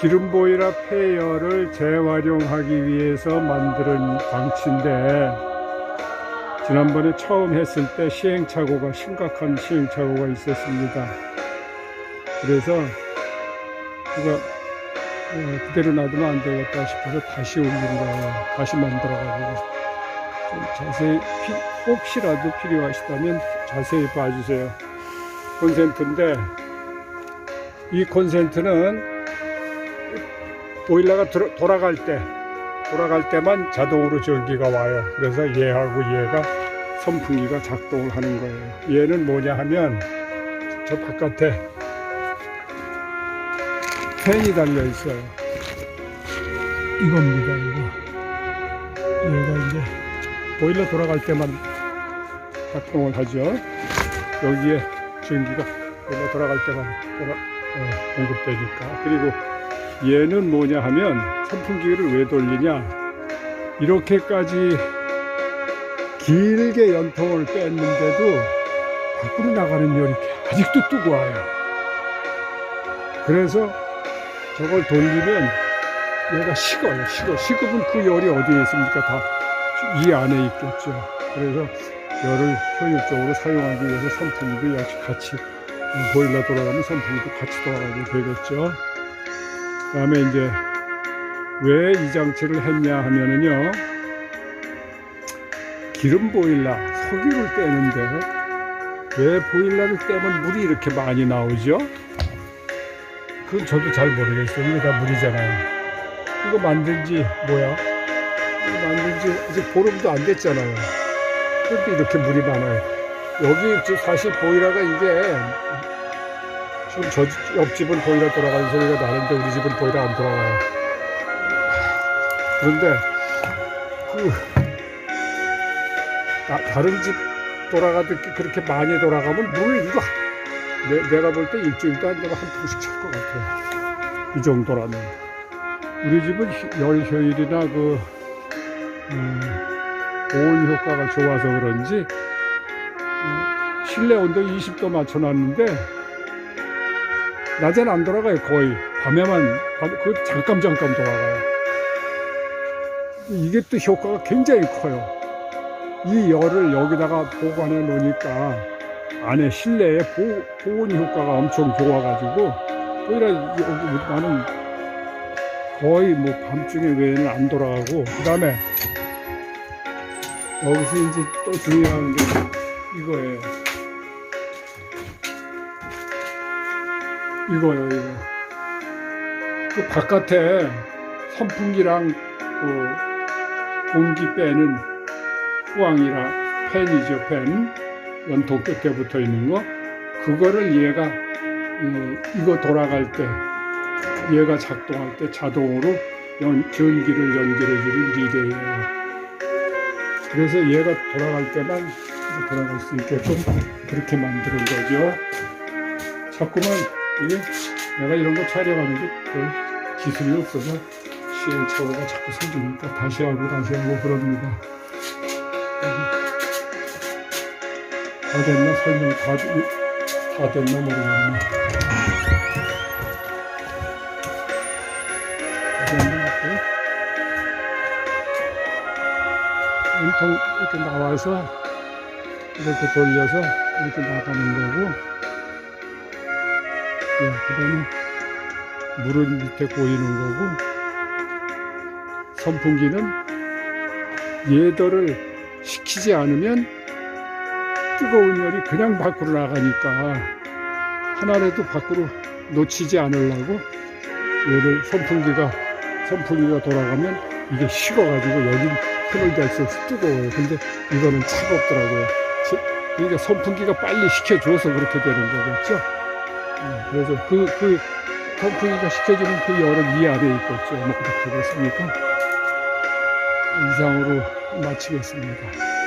기름 보일러 폐열을 재활용하기 위해서 만드는 방치인데 지난번에 처음 했을 때 시행착오가 심각한 시행착오가 있었습니다. 그래서 이거 어, 그대로 놔두면 안 되겠다 싶어서 다시 올린 거예요. 다시 만들어가지고 좀 자세히 피- 혹시라도 필요하시다면 자세히 봐주세요. 콘센트인데 이 콘센트는 보일러가 들어- 돌아갈 때 돌아갈 때만 자동으로 전기가 와요. 그래서 얘하고 얘가 선풍기가 작동을 하는 거예요. 얘는 뭐냐 하면 저 바깥에 팬이 달려 있어요. 이겁니다, 이거. 얘가 이제 보일러 돌아갈 때만 작동을 하죠. 여기에 전기가 돌아갈 때만 어, 공급되니까. 그리고 얘는 뭐냐 하면 선풍기를 왜 돌리냐? 이렇게까지 길게 연통을 뺐는데도 밖으로 나가는 열이 아직도 뜨거워요. 그래서 저걸 돌리면 얘가 식어요 식어. 식으면 그 열이 어디에 있습니까? 다 이 안에 있겠죠. 그래서 열을 효율적으로 사용하기 위해서 선풍기도 역시 같이 어, 보일러 돌아가면 선풍기도 같이 돌아가게 되겠죠 그 다음에 이제 왜 이 장치를 했냐 하면은요. 기름 보일러 석유를 떼는데 왜 보일러를 떼면 물이 이렇게 많이 나오죠? 그건 저도 잘 모르겠어요. 이게 다 물이잖아요. 이거 만든 지 뭐야? 이거 만든 지 아직 보름도 안 됐잖아요. 그런데 이렇게 물이 많아요. 여기 사실 보일러가 이게 지금 저 옆집은 보일러 돌아가는 소리가 나는데 우리 집은 보일러 안 돌아가요. 그런데 그 나- 다른 집 돌아가듯 그렇게 많이 돌아가면 물 이거 내, 내가 볼 때 일주일도 안 되고 한 통씩 찰 것 같아요. 이 정도라면 우리 집은 히- 열 효율이나 그 음, 보온 효과가 좋아서 그런지 음, 실내 온도 20도 맞춰놨는데 낮에는 안 돌아가요 거의. 밤에만 밤- 그 잠깐 잠깐 돌아가요. 이게 또 효과가 굉장히 커요. 이 열을 여기다가 보관해 놓으니까 안에 실내에 보, 보온 효과가 엄청 좋아가지고 오히려 나는 거의 뭐 밤중에 외에는 안 돌아가고 그 다음에 여기서 이제 또 중요한 게 이거예요 이거요, 이거. 그 바깥에 선풍기랑 그 공기 빼는 후황이라 팬이죠, 팬. 연통 끝에 붙어 있는 거. 그거를 얘가, 이, 이거 돌아갈 때, 얘가 작동할 때 자동으로 연, 전기를 연결해주는 리레이예요. 그래서 얘가 돌아갈 때만 돌아갈 수 있게끔 그렇게 만드는 거죠. 자꾸만 이게 내가 이런 거 촬영하는데 그 기술이 없어서 시행착오가 자꾸 생기니까 다시 하고 다시 하고 그럽니다. 다 됐나 설명 다, 되- 다 됐나 모르겠네. 온통 이렇게 나와서 이렇게 돌려서 이렇게 나가는 거고 예, 그 다음에 물은 밑에 고이는 거고 선풍기는 얘들을 식히지 않으면 뜨거운 열이 그냥 밖으로 나가니까 하나라도 밖으로 놓치지 않으려고 얘를 선풍기가 선풍기가 돌아가면 이게 식어가지고 여긴 힘을 댈수 뜨거워요. 근데 이거는 차갑더라고요. 지- 그러니까 선풍기가 빨리 식혀줘서 그렇게 되는 거겠죠? 예, 그래서 그, 그, 선풍기가 식혀주는 그 열은 이 안에 있겠죠. 뭐, 그렇게 되겠습니까? 이상으로 마치겠습니다.